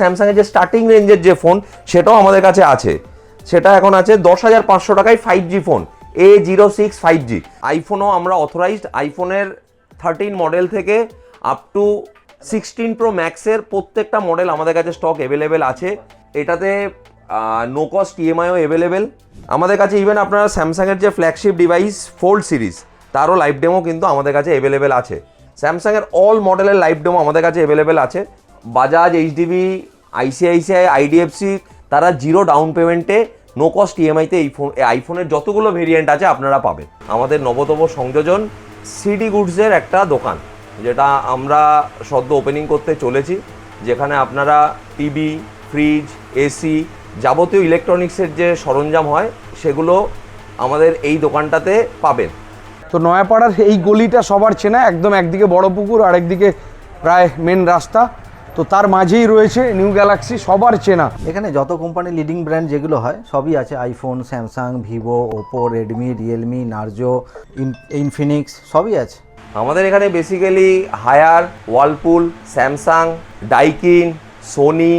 স্যামসাংয়ের যে স্টার্টিং রেঞ্জের যে ফোন সেটাও আমাদের কাছে আছে। সেটা এখন আছে দশ হাজার পাঁচশো টাকায় five G phone A zero six five G আইফোনও আমরা অথরাইজড আইফোনের থার্টিন মডেল থেকে আপ টু সিক্সটিন প্রো ম্যাক্সের প্রত্যেকটা মডেল আমাদের কাছে স্টক অ্যাভেলেবেল আছে। এটাতে নো কস্ট ইএমআইও অ্যাভেলেবেল আমাদের কাছে ইভেন আপনারা স্যামসাংয়ের যে ফ্ল্যাগশিপ ডিভাইস ফোল্ড সিরিজ তারও লাইভ ডেমো কিন্তু আমাদের কাছে অ্যাভেলেবেল আছে। স্যামসাংয়ের অল মডেলের লাইভ ডেমো আমাদের কাছে অ্যাভেলেবেল আছে। বাজাজ এইচডিবি আইসিআইসিআই আইডিএফসি তারা জিরো ডাউন পেমেন্টে নো কস্ট ইএমআইতে এই ফোন আইফোনের যতগুলো ভেরিয়েন্ট আছে আপনারা পাবেন। আমাদের নবতম সংযোজন সিডি গুডসের একটা দোকান, যেটা আমরা সদ্য ওপেনিং করতে চলেছি, যেখানে আপনারা টিভি ফ্রিজ এসি যাবতীয় ইলেকট্রনিক্সের যে সরঞ্জাম হয়, সেগুলো আমাদের এই দোকানটাতে পাবেন। তো নয়াপাড়ার এই গলিটা সবার চেনা, একদম একদিকে বড় পুকুর আর একদিকে প্রায় মেন রাস্তা। তো তার মাঝেই রয়েছে নিউ গ্যালাক্সি সবার চেনা। এখানে যত কোম্পানি লিডিং ব্র্যান্ড যেগুলো হয় সবই আছে। IPhone Samsung Vivo Oppo Redmi Realme Narzo Infinix সবই আছে। আমাদের এখানে basically Haier Whirlpool Samsung Daikin Sony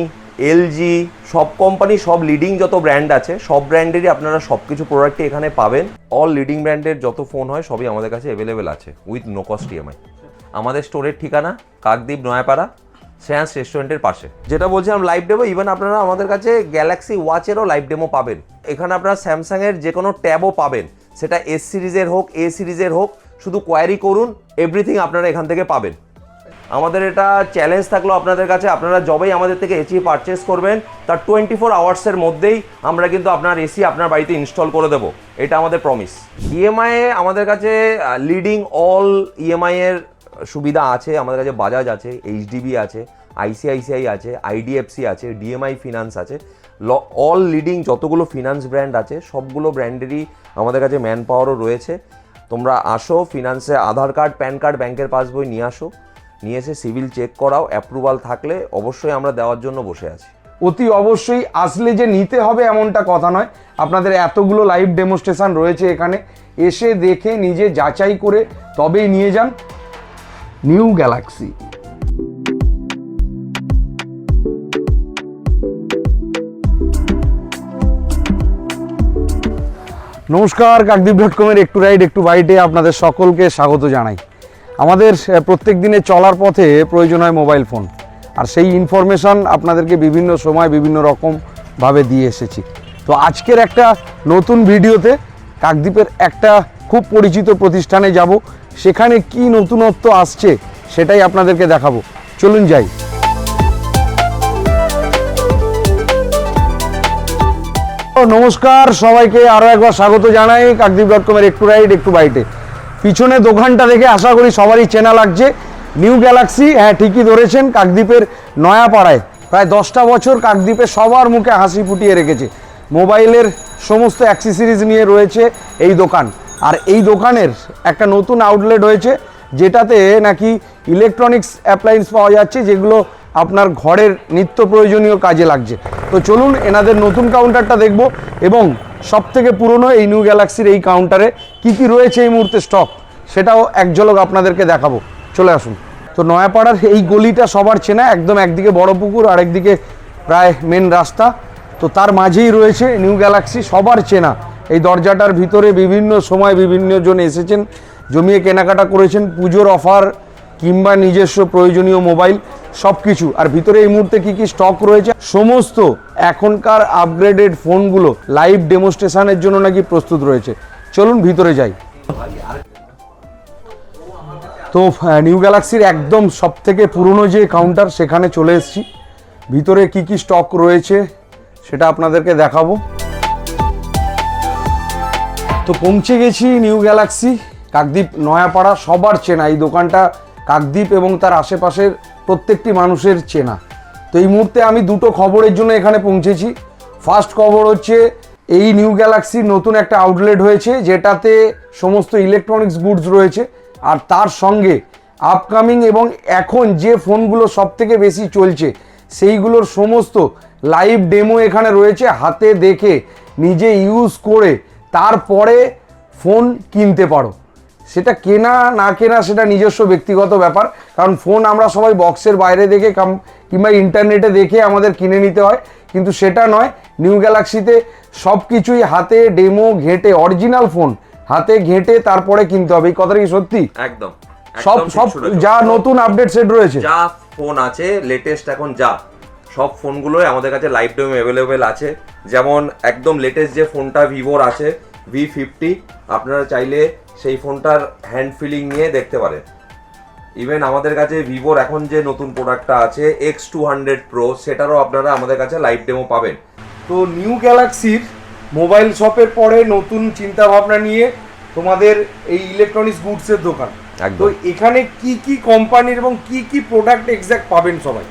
LG সব কোম্পানি সব লিডিং যত ব্র্যান্ড আছে সব ব্র্যান্ডেরই আপনারা সব কিছু প্রোডাক্টই এখানে পাবেন। অল লিডিং ব্র্যান্ডের যত ফোন হয় সবই আমাদের কাছে অ্যাভেলেবেল আছে উইথ নো কস্ট ইএমআই আমাদের স্টোরের ঠিকানা কাকদ্বীপ নয়াপাড়া। শ্রেয়াস রেস্টুরেন্টের পাশে। যেটা বলছিলাম লাইভ ডেমো ইভেন আপনারা আমাদের কাছে গ্যালাক্সি ওয়াচেরও লাইভ ডেমো পাবেন। এখানে আপনারা স্যামসাংয়ের যে কোনো ট্যাবও পাবেন। সেটা এস সিরিজের হোক এ সিরিজের হোক, শুধু কোয়ারি করুন এভরিথিং আপনারা এখান থেকে পাবেন। আমাদের এটা চ্যালেঞ্জ থাকল আপনাদের কাছে, আপনারা যবেই আমাদের থেকে এসি পারচেস করবেন, তার টোয়েন্টি ফোর আওয়ার্সের মধ্যেই আমরা কিন্তু আপনার এসি আপনার বাড়িতে ইনস্টল করে দেবো। এটা আমাদের প্রমিস ইএমআই আমাদের কাছে লিডিং অল ইএমআই এর সুবিধা আছে, আমাদের কাছে বাজাজ আছে এইচডিবি আছে আইসিআইসিআই আছে আইডিএফসি আছে ডিএমআই ফিনান্স আছে অল লিডিং যতগুলো ফিনান্স ব্র্যান্ড আছে, সবগুলো ব্র্যান্ডেরই আমাদের কাছে ম্যান পাওয়ারও রয়েছে। তোমরা আসো ফিনান্সে আধার কার্ড প্যান কার্ড ব্যাংকের পাসবই নিয়ে আসো, নিয়ে এসে সিভিল চেক করাও অ্যাপ্রুভাল থাকলে অবশ্যই আমরা দেওয়ার জন্য বসে আছি। অতি অবশ্যই আসলে যে নিতে হবে এমনটা কথা নয়। আপনাদের এতগুলো লাইভ ডেমোস্ট্রেশন রয়েছে এখানে। এসে দেখে, নিজে যাচাই করে তবেই নিয়ে যান। New Galaxy. নমস্কার কাকদ্বীপ ডট কমের একটু রাইড একটু বাইটে আপনাদের সকলকে স্বাগত জানাই। আমাদের প্রত্যেক দিনে চলার পথে প্রয়োজন হয় মোবাইল ফোন আর সেই ইনফরমেশন আপনাদেরকে বিভিন্ন সময় বিভিন্ন রকমভাবে দিয়ে এসেছি। তো আজকের একটা নতুন ভিডিওতে কাকদ্বীপের একটা খুব পরিচিত প্রতিষ্ঠানে যাব। সেখানে কি নতুনত্ব আসছে সেটাই আপনাদেরকে দেখাবো। চলুন যাই। নমস্কার, সবাইকে আরও একবার স্বাগত জানাই কাকদ্বীপ ডট কমের একটু রাইড একটু বাইটে পিছনে দোকানটা দেখে আশা করি সবারই চেনা লাগছে। নিউ গ্যালাক্সি হ্যাঁ ঠিকই ধরেছেন, কাকদ্বীপের নয়াপাড়ায়। প্রায় দশটা বছর কাকদ্বীপে সবার মুখে হাসি ফুটিয়ে রেখেছে। মোবাইলের সমস্ত অ্যাক্সেসরিজ নিয়ে রয়েছে এই দোকান। আর এই দোকানের একটা নতুন আউটলেট হয়েছে, যেটাতে নাকি ইলেকট্রনিক্স অ্যাপ্লায়েন্স পাওয়া যাচ্ছে, যেগুলো আপনার ঘরের নিত্য প্রয়োজনীয় কাজে লাগছে। তো চলুন এনাদের নতুন কাউন্টারটা দেখব এবং সব থেকে পুরনো এই নিউ গ্যালাক্সির এই কাউন্টারে কি কি রয়েছে এই মুহূর্তে স্টক সেটাও এক ঝলক আপনাদেরকে দেখাবো। চলে আসুন। তো নয়াপাড়ার এই গলিটা সবার চেনা, একদম একদিকে বড় পুকুর আর একদিকে প্রায় মেন রাস্তা। তো তার মাঝেই রয়েছে নিউ গ্যালাক্সি সবার চেনা। এই দরজাটার ভিতরে বিভিন্ন সময় বিভিন্ন জন এসেছেন, জমিয়ে কেনাকাটা করেছেন, পুজোর অফার কিংবা নিজস্ব প্রয়োজনীয় মোবাইল সব কিছু আর ভিতরে এই মুহূর্তে কি কি স্টক রয়েছে? সমস্ত এখনকার আপগ্রেডেড ফোনগুলো লাইভ ডেমোস্ট্রেশনের জন্য নাকি প্রস্তুত রয়েছে। চলুন ভিতরে যাই। তো নিউ গ্যালাক্সির একদম সব থেকে পুরনো যে কাউন্টার সেখানে চলে এসেছি। ভিতরে কি কি স্টক রয়েছে, সেটা আপনাদেরকে দেখাবো। তো পৌঁছে গেছি নিউ গ্যালাক্সি, কাকদ্বীপ, নয়াপাড়া, সবার চেনা। এই দোকানটা কাকদ্বীপ এবং তার আশেপাশের প্রত্যেকটি মানুষের চেনা। তো এই মুহূর্তে আমি দুটো খবরের জন্য এখানে পৌঁছেছি। ফার্স্ট খবর হচ্ছে, এই নিউ গ্যালাক্সির নতুন একটা আউটলেট হয়েছে, যেটাতে সমস্ত ইলেকট্রনিক্স গুডস রয়েছে। আর তার সঙ্গে আপকামিং এবং এখন যে ফোনগুলো সব থেকে বেশি চলছে, সেইগুলোর সমস্ত লাইভ ডেমো এখানে রয়েছে। হাতে দেখে, নিজে ইউজ করে তারপরে ফোন কিনতে পারো। সেটা কেনা না কেনা সেটা নিজস্ব ব্যক্তিগত ব্যাপার। কারণ ফোন আমরা সবাই বক্সের বাইরে দেখে কাম- কিংবা ইন্টারনেটে দেখে আমাদের কিনে নিতে হয়। কিন্তু সেটা নয় নিউ গ্যালাক্সিতে সব কিছুই হাতে ডেমো ঘেঁটে অরিজিনাল ফোন হাতে ঘেঁটে তারপরে কিনতে হবে। এই কথাটা কি সত্যি? একদম সব সব যা নতুন আপডেট সেট রয়েছে। যা ফোন আছে লেটেস্ট এখন যা সব ফোনগুলোই আমাদের কাছে লাইভ ডেমো অ্যাভেলেবেল আছে। যেমন একদম লেটেস্ট যে ফোনটা ভিভোর আছে ভি ফিফটি আপনারা চাইলে সেই ফোনটার হ্যান্ড ফিলিং নিয়ে দেখতে পারেন। ইভেন আমাদের কাছে ভিভোর এখন যে নতুন প্রোডাক্টটা আছে এক্স টু হান্ড্রেড প্রো সেটারও আপনারা আমাদের কাছে লাইভ ডেমো পাবেন। তো নিউ গ্যালাক্সির মোবাইল শপের পরে নতুন চিন্তা ভাবনা নিয়ে তোমাদের এই ইলেকট্রনিক্স গুডসের দোকান। একদম। তো এখানে কি কি কোম্পানির এবং কি কি প্রোডাক্ট এক্স্যাক্ট পাবেন সবাই?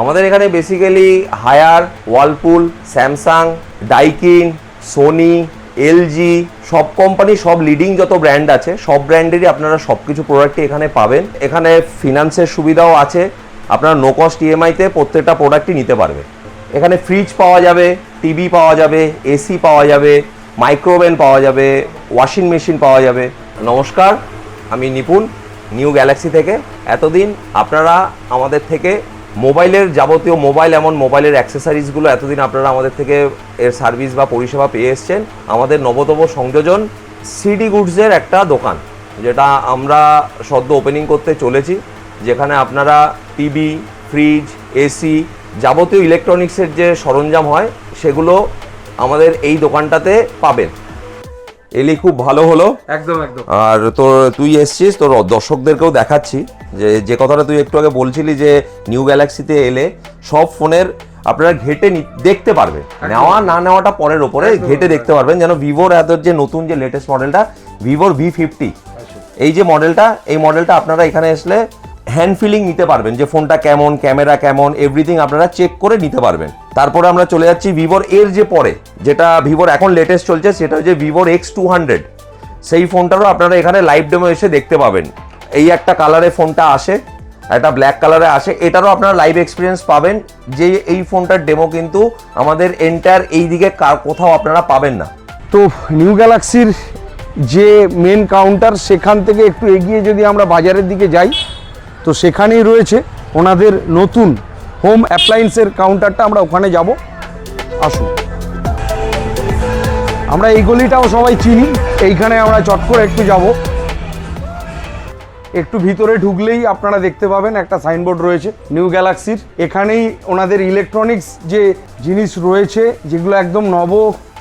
আমাদের এখানে basically Haier Whirlpool Samsung Daikin Sony LG সব কোম্পানি সব লিডিং যত ব্র্যান্ড আছে, সব ব্র্যান্ডেরই আপনারা সব কিছু প্রোডাক্টই এখানে পাবেন। এখানে ফিনান্সের সুবিধাও আছে। আপনারা নো কস্ট ইএমআইতে প্রত্যেকটা প্রোডাক্টই নিতে পারবে। এখানে ফ্রিজ পাওয়া যাবে টিভি পাওয়া যাবে এসি পাওয়া যাবে মাইক্রোওভেন পাওয়া যাবে ওয়াশিং মেশিন পাওয়া যাবে। নমস্কার, আমি নিপুণ নিউ গ্যালাক্সি থেকে। এতদিন আপনারা আমাদের থেকে মোবাইলের যাবতীয় মোবাইল এমন মোবাইলের অ্যাক্সেসরিজগুলো এতদিন আপনারা আমাদের থেকে এর সার্ভিস বা পরিষেবা পেয়ে এসছেন। আমাদের নবতম সংযোজন সিডি গুডসের একটা দোকান, যেটা আমরা সদ্য ওপেনিং করতে চলেছি, যেখানে আপনারা টিভি ফ্রিজ এসি যাবতীয় ইলেকট্রনিক্সের যে সরঞ্জাম হয়, সেগুলো আমাদের এই দোকানটাতে পাবেন। এলি খুব ভালো হলো। একদম একদম। আর তোর তুই এসছিস তোর দর্শকদেরকেও দেখাচ্ছি। যে যে কথাটা তুই একটু আগে বলছিলি যে নিউ গ্যালাক্সিতে এলে সব ফোনের আপনারা ঘেটে দেখতে পারবে। নেওয়া না নেওয়াটা পরের ওপরে ঘেটে দেখতে পারবেন যেন ভিভোর এত যে নতুন যে লেটেস্ট মডেলটা ভিভোর ভি ফিফটি এই যে মডেলটা এই মডেলটা আপনারা এখানে আসলে হ্যান্ড ফিলিং নিতে পারবেন, যে ফোনটা কেমন, ক্যামেরা কেমন এভরিথিং আপনারা চেক করে নিতে পারবেন। তারপরে আমরা চলে যাচ্ছি ভিভোর এর যে পরে, যেটা ভিভোর এখন লেটেস্ট চলছে, সেটা হচ্ছে ভিভোর এক্স টু হান্ড্রেড সেই ফোনটারও আপনারা এখানে লাইভ ডেমো এসে দেখতে পাবেন। এই একটা কালারে ফোনটা আসে, একটা ব্ল্যাক কালারে আসে, এটারও আপনারা লাইভ এক্সপিরিয়েন্স পাবেন, যে এই ফোনটার ডেমো কিন্তু আমাদের এন্টার এই দিকে কোথাও আপনারা পাবেন না। তো নিউ গ্যালাক্সির যে মেন কাউন্টার সেখান থেকে একটু এগিয়ে যদি আমরা বাজারের দিকে যাই তো সেখানেই রয়েছে ওনাদের নতুন হোম অ্যাপ্লায়েন্সের কাউন্টারটা আমরা ওখানে যাব। আসুন। আমরা এই গলিটাও সবাই চিনি। এইখানে আমরা চট করে একটু যাব। একটু ভিতরে ঢুকলেই আপনারা দেখতে পাবেন একটা সাইনবোর্ড রয়েছে, নিউ গ্যালাক্সির। এখানেই ওনাদের ইলেকট্রনিক্স যে জিনিস রয়েছে, যেগুলো একদম নব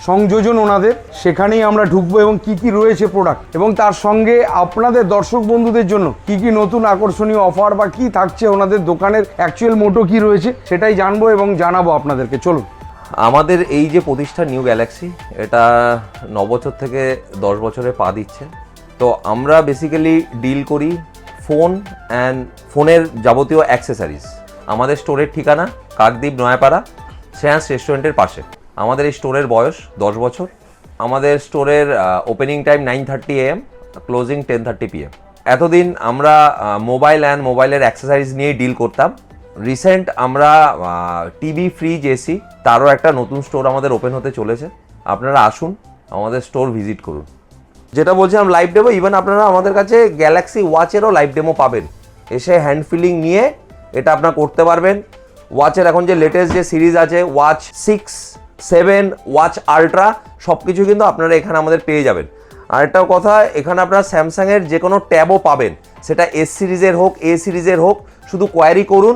সংযোজন ওনাদের, সেখানেই আমরা ঢুকবো এবং কি কি রয়েছে প্রোডাক্ট এবং তার সঙ্গে আপনাদের দর্শক বন্ধুদের জন্য কি কি নতুন আকর্ষণীয় অফার বা কি থাকছে ওনাদের দোকানের অ্যাকচুয়াল মোটো কি রয়েছে, সেটাই জানব এবং জানাব আপনাদেরকে। চলুন। আমাদের এই যে প্রতিষ্ঠান নিউ গ্যালাক্সি এটা ন বছর থেকে দশ বছরে পা দিচ্ছে। তো আমরা বেসিক্যালি ডিল করি ফোন অ্যান্ড ফোনের যাবতীয় অ্যাক্সেসরিজ আমাদের স্টোরের ঠিকানা কাকদ্বীপ নয়াপাড়া শ্রেয়াস রেস্টুরেন্টের পাশে। আমাদের এই স্টোরের বয়স দশ বছর। আমাদের স্টোরের opening time nine thirty AM closing ten thirty PM এতদিন আমরা মোবাইল অ্যান্ড মোবাইলের অ্যাক্সেসরিজ নিয়ে ডিল করতাম। রিসেন্ট আমরা টিভি ফ্রিজ এসি তারও একটা নতুন স্টোর আমাদের ওপেন হতে চলেছে। আপনারা আসুন, আমাদের স্টোর ভিজিট করুন। যেটা বলছিলাম লাইভ ডেমো ইভেন আপনারা আমাদের কাছে গ্যালাক্সি ওয়াচেরও লাইভ ডেমো পাবেন। এসে হ্যান্ড ফিলিং নিয়ে এটা আপনারা করতে পারবেন। ওয়াচের এখন যে লেটেস্ট যে সিরিজ আছে watch six seven, watch ultra সব কিছু কিন্তু আপনারা এখানে আমাদের পেয়ে যাবেন। আরেকটাও কথা, এখানে আপনারা স্যামসাংয়ের যে কোনো ট্যাবও পাবেন। সেটা এস সিরিজের হোক এ সিরিজের হোক, শুধু কোয়ারি করুন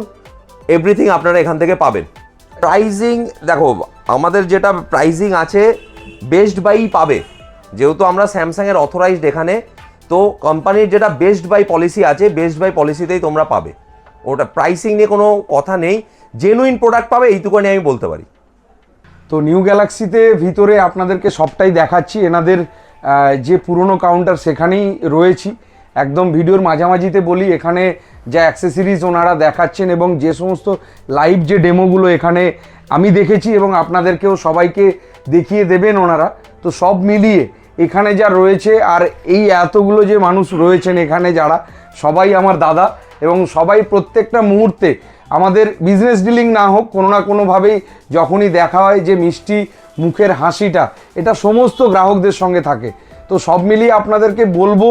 এভরিথিং আপনারা এখান থেকে পাবেন। প্রাইজিং দেখো, আমাদের যেটা প্রাইজিং আছে বেস্ট বাই পাবে। যেহেতু আমরা স্যামসাংয়ের অথরাইজড এখানে, তো কোম্পানির যেটা বেস্ট বাই পলিসি আছে বেস্ট বাই পলিসিতেই তোমরা পাবে। ওটা প্রাইসিং নিয়ে কোনো কথা নেই। জেনুইন প্রোডাক্ট পাবে এইটুকুনি আমি বলতে পারি। তো নিউ গ্যালাক্সিতে ভিতরে আপনাদেরকে সবটাই দেখাচ্ছি। এনাদের যে পুরনো কাউন্টার সেখানেই রয়েছি। একদম ভিডিওর মাঝামাঝিতে বলি, এখানে যা অ্যাক্সেসরিজ ওনারা দেখাচ্ছেন এবং যে সমস্ত লাইভ যে ডেমোগুলো এখানে আমি দেখেছি এবং আপনাদেরকেও সবাইকে দেখিয়ে দেবেন ওনারা। তো সব মিলিয়ে এখানে যা রয়েছে আর এই এতগুলো যে মানুষ রয়েছেন এখানে যারা, সবাই আমার দাদা এবং সবাই প্রত্যেকটা মুহূর্তে আমাদের বিজনেস ডিলিং না হোক, কোনো না কোনোভাবেই যখনই দেখা হয় যে মিষ্টি মুখের হাসিটা, এটা সমস্ত গ্রাহকদের সঙ্গে থাকে। তো সব মিলিয়ে আপনাদেরকে বলব,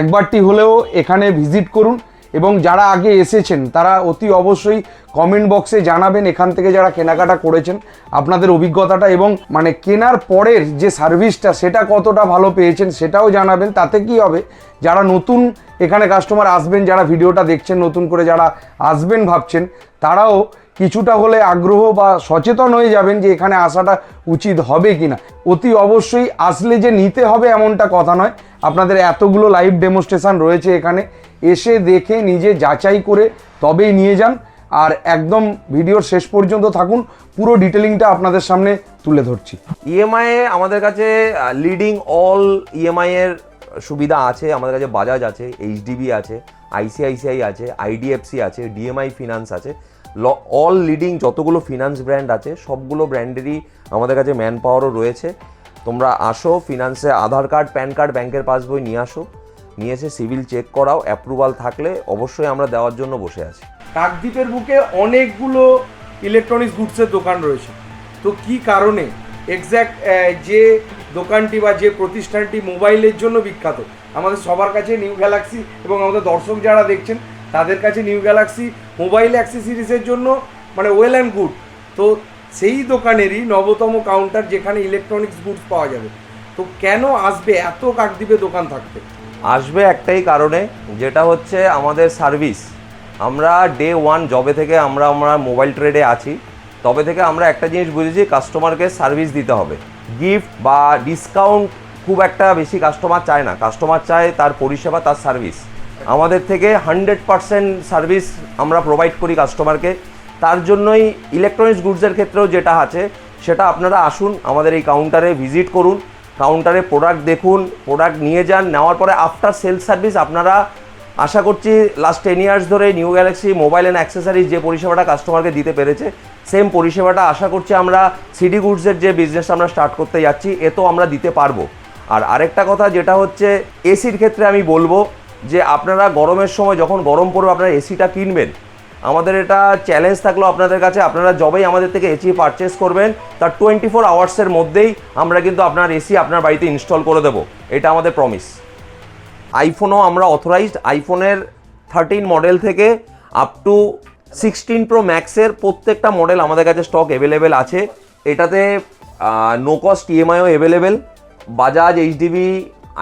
একবারটি হলেও এখানে ভিজিট করুন। এবং যারা আগে এসেছেন, তারা অতি অবশ্যই কমেন্ট বক্সে জানাবেন এখান থেকে যারা কেনাকাটা করেছেন আপনাদের অভিজ্ঞতাটা এবং মানে কেনার পরের যে সার্ভিসটা সেটা কতটা ভালো পেয়েছেন সেটাও জানাবেন। তাতে কি হবে? যারা নতুন এখানে কাস্টমার আসবেন, যারা ভিডিওটা দেখছেন, নতুন করে যারা আসবেন ভাবছেন, তারাও কিছুটা হলে আগ্রহ বা সচেতন হয়ে যাবেন যে এখানে আসাটা উচিত হবে কিনা। অতি অবশ্যই আসলে যে নিতে হবে এমনটা কথা নয়। আপনাদের এতগুলো লাইভ ডেমনস্ট্রেশন রয়েছে এখানে। এসে দেখে, নিজে যাচাই করে তবেই নিয়ে যান। আর একদম ভিডিওর শেষ পর্যন্ত থাকুন, পুরো ডিটেলিংটা আপনাদের সামনে তুলে ধরছি। ইএমআই E আমাদের কাছে লিডিং অল ইএমআই এর সুবিধা আছে। আমাদের কাছে বাজাজ আছে এইচডিবি আছে আইসিআইসিআই আছে আইডিএফসি আছে ডিএমআই ফিনান্স আছে। অল লিডিং যতগুলো ফিনান্স ব্র্যান্ড আছে, সবগুলো ব্র্যান্ডেরই আমাদের কাছে ম্যান পাওয়ারও রয়েছে। তোমরা আসো ফিনান্সে আধার কার্ড প্যান কার্ড ব্যাংকের পাসবই নিয়ে আসো। নিয়ে এসে সিভিল চেক করাও অ্যাপ্রুভাল থাকলে অবশ্যই আমরা দেওয়ার জন্য বসে আছি। কাকদ্বীপের বুকে অনেকগুলো ইলেকট্রনিক্স গুডসের দোকান রয়েছে। তো কি কারণে? এক্স্যাক্ট যে দোকানটি বা যে প্রতিষ্ঠানটি মোবাইলের জন্য বিখ্যাত, আমাদের সবার কাছে নিউ গ্যালাক্সি এবং আমাদের দর্শক যারা দেখছেন, তাদের কাছে নিউ গ্যালাক্সি মোবাইল অ্যাক্সেসরিজের জন্য মানে ওয়েল অ্যান্ড গুড তো সেই দোকানেরই নবতম কাউন্টার যেখানে ইলেকট্রনিক্স গুডস পাওয়া যাবে। তো কেন আসবে এত কাকদ্বীপে দোকান থাকতে? আসবে একটাই কারণে, যেটা হচ্ছে আমাদের সার্ভিস। আমরা ডে ওয়ান জবে থেকে আমরা আমরা মোবাইল ট্রেডে আছি, তবে থেকে আমরা একটা জিনিস বুঝেছি কাস্টমারকে সার্ভিস দিতে হবে। গিফট বা ডিসকাউন্ট খুব একটা বেশি কাস্টমার চায় না। কাস্টমার চায় তার পরিষেবা, তার সার্ভিস। আমাদের থেকে হান্ড্রেড পারসেন্ট সার্ভিস আমরা প্রোভাইড করি কাস্টমারকে তার জন্যই ইলেকট্রনিক্স গুডসের ক্ষেত্রেও যেটা আছে, সেটা আপনারা আসুন আমাদের এই কাউন্টারে ভিজিট করুন। কাউন্টারে প্রোডাক্ট দেখুন প্রোডাক্ট নিয়ে যান, নেওয়ার পরে আফটার সেল সার্ভিস আপনারা, আশা করছি লাস্ট টেন ইয়ার্স ধরে new Galaxy mobile and accessories যে পরিষেবাটা কাস্টমারকে দিতে পেরেছে সেম পরিষেবাটা আশা করছি আমরা সিডি গুডসের যে বিজনেস আমরা স্টার্ট করতে যাচ্ছি, এ তো আমরা দিতে পারব। আর আরেকটা কথা যেটা হচ্ছে এসির ক্ষেত্রে আমি বলব যে আপনারা গরমের সময় যখন গরম পড়বে আপনারা এসিটা কিনবেন। আমাদের এটা চ্যালেঞ্জ থাকল আপনাদের কাছে। আপনারা যবেই আমাদের থেকে এসি পারচেস করবেন, তার টোয়েন্টি ফোর আওয়ার্সের মধ্যেই আমরা কিন্তু আপনার এসি আপনার বাড়িতে ইনস্টল করে দেবো। এটা আমাদের প্রমিস আইফোনও আমরা অথরাইজড আইফোনের থার্টিন মডেল থেকে আপ টু সিক্সটিন প্রো ম্যাক্সের প্রত্যেকটা মডেল আমাদের কাছে স্টক অ্যাভেলেবেল আছে। এটাতে no cost ইএমআইও available Bajaj HDB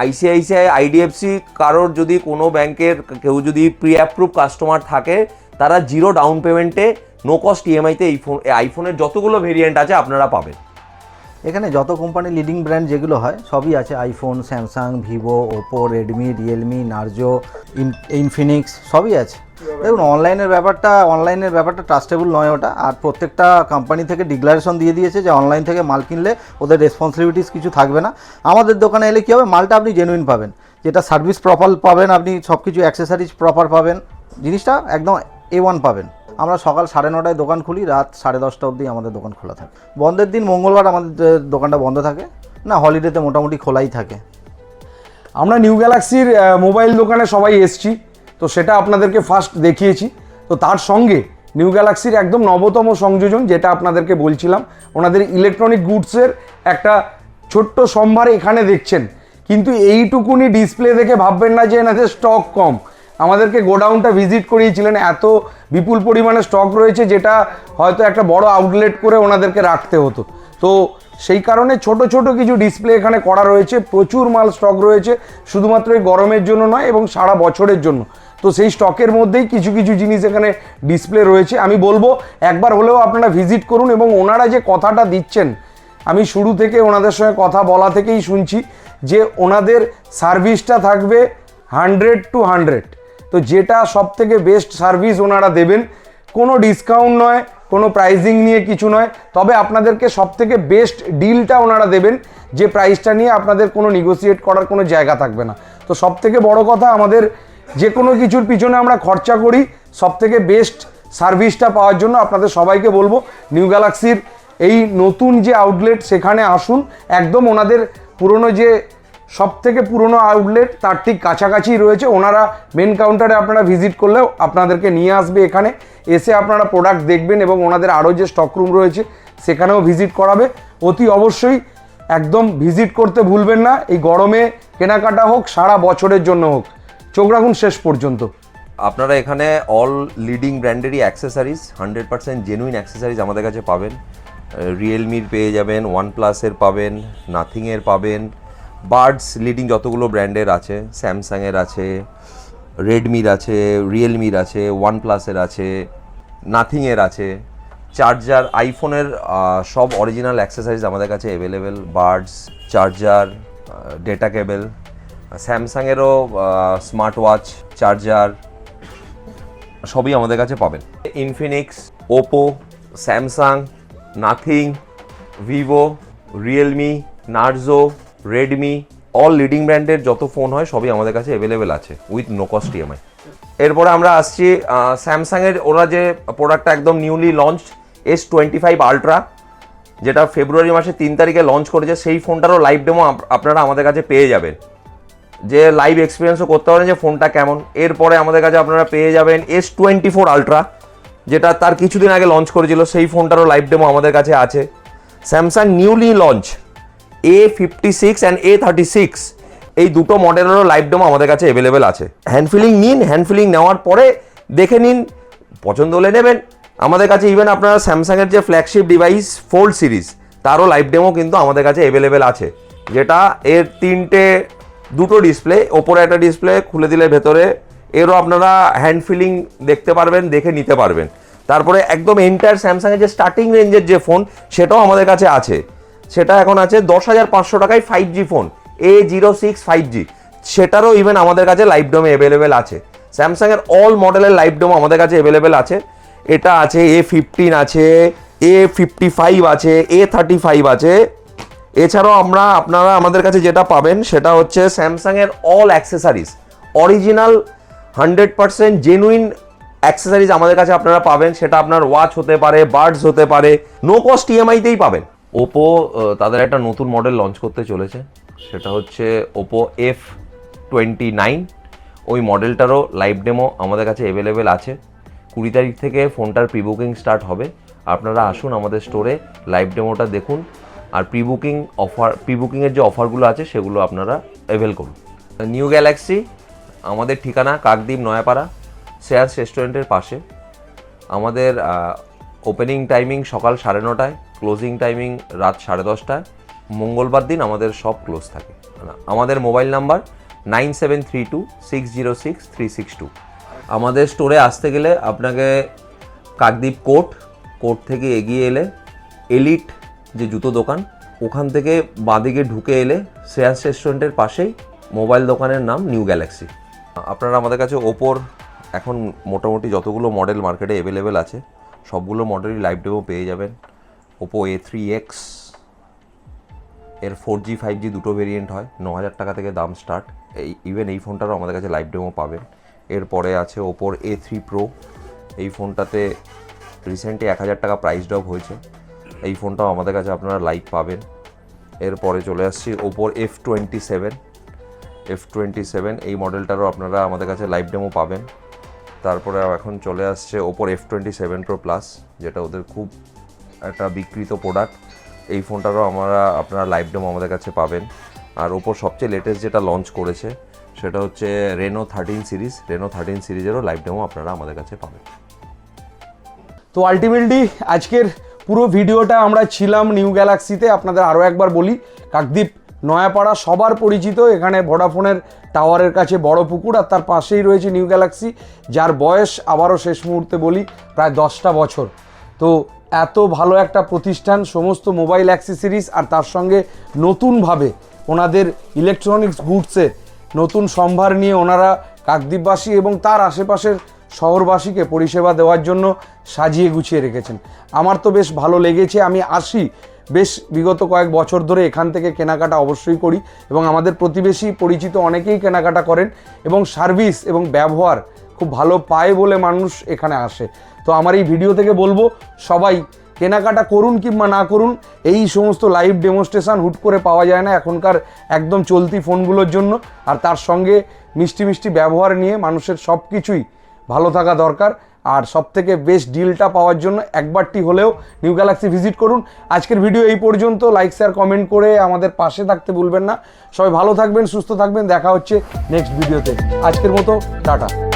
ICICI IDFC কারোর যদি কোনো ব্যাংকের কেউ যদি প্রি অ্যাপ্রুভ কাস্টমার থাকে তারা জিরো ডাউন পেমেন্টে নো কস্ট ইএমআইতে এই ফোন আইফোনের যতগুলো ভেরিয়েন্ট আছে আপনারা পাবেন। এখানে যত কোম্পানি লিডিং ব্র্যান্ড যেগুলো হয়, সবই আছে iPhone Samsung Vivo Oppo Redmi Realme Narzo Infinix সবই আছে। দেখুন অনলাইনের ব্যাপারটা অনলাইনের ব্যাপারটা ট্রাস্টেবল নয় ওটা। আর প্রত্যেকটা কোম্পানি থেকে ডিক্লারেশন দিয়ে দিয়েছে যে অনলাইন থেকে মাল কিনলে ওদের রেসপন্সিবিলিটিস কিছু থাকবে না। আমাদের দোকানে এলে কী হবে? মালটা আপনি জেনুইন পাবেন। যেটা সার্ভিস প্রপার পাবেন, আপনি সব কিছু অ্যাক্সেসারিজ প্রপার পাবেন। জিনিসটা একদম এ ওয়ান পাবেন। আমরা সকাল সাড়ে নটায় দোকান খুলি, রাত সাড়ে দশটা অবধি আমাদের দোকান খোলা থাকে। বন্ধের দিন মঙ্গলবার আমাদের দোকানটা বন্ধ থাকে, না হলিডেতে মোটামুটি খোলাই থাকে। আমরা নিউ গ্যালাক্সির মোবাইল দোকানে সবাই এসছি, তো সেটা আপনাদেরকে ফার্স্ট দেখিয়েছি। তো তার সঙ্গে নিউ গ্যালাক্সির একদম নবতম সংযোজন, যেটা আপনাদেরকে বলছিলাম, ওনাদের ইলেকট্রনিক গুডসের একটা ছোট্ট সম্ভার এখানে দেখছেন। কিন্তু এইটুকুনি ডিসপ্লে দেখে ভাববেন না যে এনাদের স্টক কম। আমাদেরকে গোডাউনটা ভিজিট করিয়েছিলেন। এত বিপুল পরিমাণে স্টক রয়েছে যেটা হয়তো একটা বড় আউটলেট করে ওনাদেরকে রাখতে হতো। তো সেই কারণে ছোট ছোট কিছু ডিসপ্লে এখানে করা রয়েছে। প্রচুর মাল স্টক রয়েছে, শুধুমাত্র এই গরমের জন্য নয়, এবং সারা বছরের জন্য। তো সেই স্টকের মধ্যেই কিছু কিছু জিনিস এখানে ডিসপ্লে রয়েছে। আমি বলব, একবার হলেও আপনারা ভিজিট করুন, এবং ওনারা যে কথাটা দিচ্ছেন, আমি শুরু থেকে ওনাদের সঙ্গে কথা বলা থেকেই শুনছি যে ওনাদের সার্ভিসটা থাকবে হান্ড্রেড টু হান্ড্রেড তো যেটা সব থেকে বেস্ট সার্ভিস ওনারা দেবেন, কোনো ডিসকাউন্ট নয়, কোনো প্রাইজিং নিয়ে কিছু নয়, তবে আপনাদেরকে সব থেকে বেস্ট ডিলটা ওনারা দেবেন, যে প্রাইসটা নিয়ে আপনাদের কোনো নিগোসিয়েট করার কোনো জায়গা থাকবে না। তো সব থেকে বড় কথা আমাদের যে কোনো কিছুর পিছনে আমরা খরচা করি সব থেকে বেস্ট সার্ভিসটা পাওয়ার জন্য আপনাদের সবাইকে বলব নিউ গ্যালাক্সির এই নতুন যে আউটলেট সেখানে আসুন, একদম ওনাদের পুরনো যে সব থেকে পুরনো আউটলেট তার ঠিক কাছাকাছি রয়েছে। ওনারা মেন কাউন্টারে আপনারা ভিজিট করলেও আপনাদেরকে নিয়ে আসবে এখানে। এসে আপনারা প্রোডাক্ট দেখবেন এবং ওনাদের আরও যে স্টক রুম রয়েছে, সেখানেও ভিজিট করাবে। অতি অবশ্যই একদম ভিজিট করতে ভুলবেন না। এই গরমে কেনাকাটা হোক, সারা বছরের জন্য হোক। চোখ রাখুন শেষ পর্যন্ত। আপনারা এখানে all leading ব্র্যান্ডেরই accessories hundred percent genuine accessories আমাদের কাছে পাবেন। রিয়েলমির পেয়ে যাবেন ওয়ান প্লাসের পাবেন নাথিংয়ের পাবেন। বার্ডস লিডিং যতগুলো ব্র্যান্ডের আছে, স্যামসাংয়ের আছে, রেডমির আছে, রিয়েলমির আছে ওয়ান প্লাসের আছে, নাথিংয়ের আছে, চার্জার, আইফোনের সব অরিজিনাল অ্যাক্সেসারিজ আমাদের কাছে available buds, charger data cable স্যামসাংয়েরও smart watch charger, সবই আমাদের কাছে পাবেন। Infinix Oppo Samsung Nothing Vivo Realme Narzo Redmi all leading ব্র্যান্ডের যত ফোন হয়, সবই আমাদের কাছে অ্যাভেলেবেল আছে উইথ নো কস্ট ইএমআই এরপরে আমরা আসছি স্যামসাংয়ের ওরা যে প্রোডাক্টটা একদম newly launch S twenty five Ultra যেটা ফেব্রুয়ারি মাসে তিন তারিখে লঞ্চ করেছে, সেই ফোনটারও লাইভ ডেমো আপনারা আমাদের কাছে পেয়ে যাবেন। যে লাইভ এক্সপিরিয়েন্সও করতে পারেন যে ফোনটা কেমন। এরপরে আমাদের কাছে আপনারা পেয়ে যাবেন এস টোয়েন্টি ফোর আলট্রা যেটা তার কিছুদিন আগে লঞ্চ করেছিল, সেই ফোনটারও লাইভ ডেমো আমাদের কাছে আছে। Samsung newly launch A fifty six and A thirty six এই দুটো মডেলেরও লাইভ ডেমো আমাদের কাছে অ্যাভেলেবেল আছে। হ্যান্ড ফিলিং নিন হ্যান্ড ফিলিং নেওয়ার পরে দেখে নিন, পছন্দ হলে নেবেন। আমাদের কাছে ইভেন আপনারা স্যামসাংয়ের যে ফ্ল্যাগশিপ ডিভাইস ফোল্ড সিরিজ তারও লাইভ ডেমো কিন্তু আমাদের কাছে অ্যাভেলেবেল আছে। যেটা এর তিনটে, দুটো ডিসপ্লে ওপরে একটা ডিসপ্লে খুলে দিলে ভেতরে, এরও আপনারা হ্যান্ড ফিলিং দেখতে পারবেন, দেখে নিতে পারবেন। তারপরে একদম এন্টায়ার স্যামসাংয়ের যে স্টার্টিং রেঞ্জের যে ফোন সেটাও আমাদের কাছে আছে। সেটা এখন আছে দশ হাজার পাঁচশো টাকায় five G phone A zero six five G সেটারও ইভেন আমাদের কাছে লাইভ ডোমে অ্যাভেলেবেল আছে। স্যামসাংয়ের অল মডেলের লাইভ ডোমো আমাদের কাছে অ্যাভেলেবেল আছে। এটা আছে এ ফিফটিন আছে এ ফিফটি ফাইভ আছে এ থার্টি ফাইভ আছে। এছাড়াও আমরা, আপনারা আমাদের কাছে যেটা পাবেন, সেটা হচ্ছে স্যামসাংয়ের all accessories original hundred percent genuine accessories আমাদের কাছে আপনারা পাবেন। সেটা আপনার ওয়াচ হতে পারে বার্ডস হতে পারে নো কস্ট ইএমআইতেই পাবেন। ওপো তাদের একটা নতুন মডেল লঞ্চ করতে চলেছে। সেটা হচ্ছে ওপো এফ টোয়েন্টি নাইন ওই মডেলটারও লাইভ ডেমো আমাদের কাছে অ্যাভেলেবেল আছে। কুড়ি তারিখ থেকে ফোনটার প্রি বুকিং স্টার্ট হবে। আপনারা আসুন আমাদের স্টোরে লাইভ ডেমোটা দেখুন। আর প্রি বুকিং অফার প্রি বুকিংয়ের যে অফারগুলো আছে, সেগুলো আপনারা অ্যাভেল করুন। নিউ গ্যালাক্সি আমাদের ঠিকানা কাকদ্বীপ নয়াপাড়া শেয়ার্স রেস্টুরেন্টের পাশে। আমাদের ওপেনিং টাইমিং সকাল সাড়ে নটায়। ক্লোজিং টাইমিং রাত সাড়ে দশটায় মঙ্গলবার দিন আমাদের সব ক্লোজ থাকে। আমাদের mobile number nine seven three two six zero six three six two আমাদের স্টোরে আসতে গেলে আপনাকে কাকদ্বীপ কোর্ট কোর্ট থেকে এগিয়ে এলে এলিট যে জুতো দোকান, ওখান থেকে বাঁদিকে ঢুকে এলে শ্রেয়াস রেস্টুরেন্টের পাশেই মোবাইল দোকানের নাম নিউ গ্যালাক্সি আপনারা আমাদের কাছে ওপোর এখন মোটামুটি যতগুলো মডেল মার্কেটে অ্যাভেলেবেল আছে, সবগুলো মডেলই লাইভ ডেমো পেয়ে যাবেন। ওপো এ থ্রি এক্সের ফোর জি ফাইভ জি দুটো ভেরিয়েন্ট হয়। ন হাজার টাকা থেকে দাম স্টার্ট এই ইভেন এই ফোনটারও আমাদের কাছে লাইভ ডেমো পাবেন। এরপরে আছে ওপোর এ থ্রি প্রো এই ফোনটাতে রিসেন্টলি এক হাজার টাকা প্রাইস ড্রপ হয়েছে। এই ফোনটাও আমাদের কাছে আপনারা লাইভ পাবেন। এরপরে চলে আসছি ওপোর F twenty seven F twenty seven এই মডেলটারও আপনারা আমাদের কাছে লাইভ ডেমো পাবেন। তারপরে এখন চলে আসছে ওপোর F twenty seven Pro Plus যেটা ওদের খুব একটা বিকৃত প্রোডাক্ট এই ফোনটারও আমরা আপনারা লাইভ ডেমো আমাদের কাছে পাবেন। আর ওপর সবচেয়ে লেটেস্ট যেটা লঞ্চ করেছে, সেটা হচ্ছে Reno thirteen series Reno thirteen সিরিজেরও live demo আপনারা আমাদের কাছে পাবেন। তো আলটিমেটলি আজকের পুরো ভিডিওটা আমরা ছিলাম নিউ গ্যালাক্সিতে আপনাদের আরও একবার বলি, কাকদ্বীপ, নয়াপাড়া সবার পরিচিত। এখানে ভোডাফোনের টাওয়ারের কাছে বড় পুকুর, আর তার পাশেই রয়েছে নিউ গ্যালাক্সি যার বয়স আবারও শেষ মুহূর্তে বলি, প্রায় দশটা বছর। তো এত ভালো একটা প্রতিষ্ঠান, সমস্ত মোবাইল অ্যাক্সেসরিজ আর তার সঙ্গে নতুনভাবে ওনাদের ইলেকট্রনিক্স গুডসের নতুন সম্ভার নিয়ে ওনারা কাকদ্বীপবাসী এবং তার আশেপাশের শহরবাসীকে পরিষেবা দেওয়ার জন্য সাজিয়ে গুছিয়ে রেখেছেন। আমার তো বেশ ভালো লেগেছে, আমি আসি। বেশ বিগত কয়েক বছর ধরে এখান থেকে কেনাকাটা অবশ্যই করি এবং আমাদের প্রতিবেশী পরিচিত অনেকেই কেনাকাটা করেন এবং সার্ভিস এবং ব্যবহার খুব ভালো পায় বলে মানুষ এখানে আসে। তো আমার এই ভিডিও থেকে বলব, সবাই কেনাকাটা করুন কিংবা না করুন, এই সমস্ত লাইভ ডেমনস্ট্রেশন হুট করে পাওয়া যায় না এখনকার একদম চলতি ফোনগুলোর জন্য। আর তার সঙ্গে মিষ্টি মিষ্টি ব্যবহার নিয়ে মানুষের সব কিছুই ভালো থাকা দরকার। আর সব থেকে বেস্ট ডিলটা পাওয়ার জন্য একবারটি হলেও নিউ গ্যালাক্সি ভিজিট করুন। আজকের ভিডিও এই পর্যন্ত। লাইক শেয়ার কমেন্ট করে আমাদের পাশে থাকতে ভুলবেন না। সবাই ভালো থাকবেন, সুস্থ থাকবেন। দেখা হচ্ছে নেক্সট ভিডিওতে আজকের মতো, টাটা।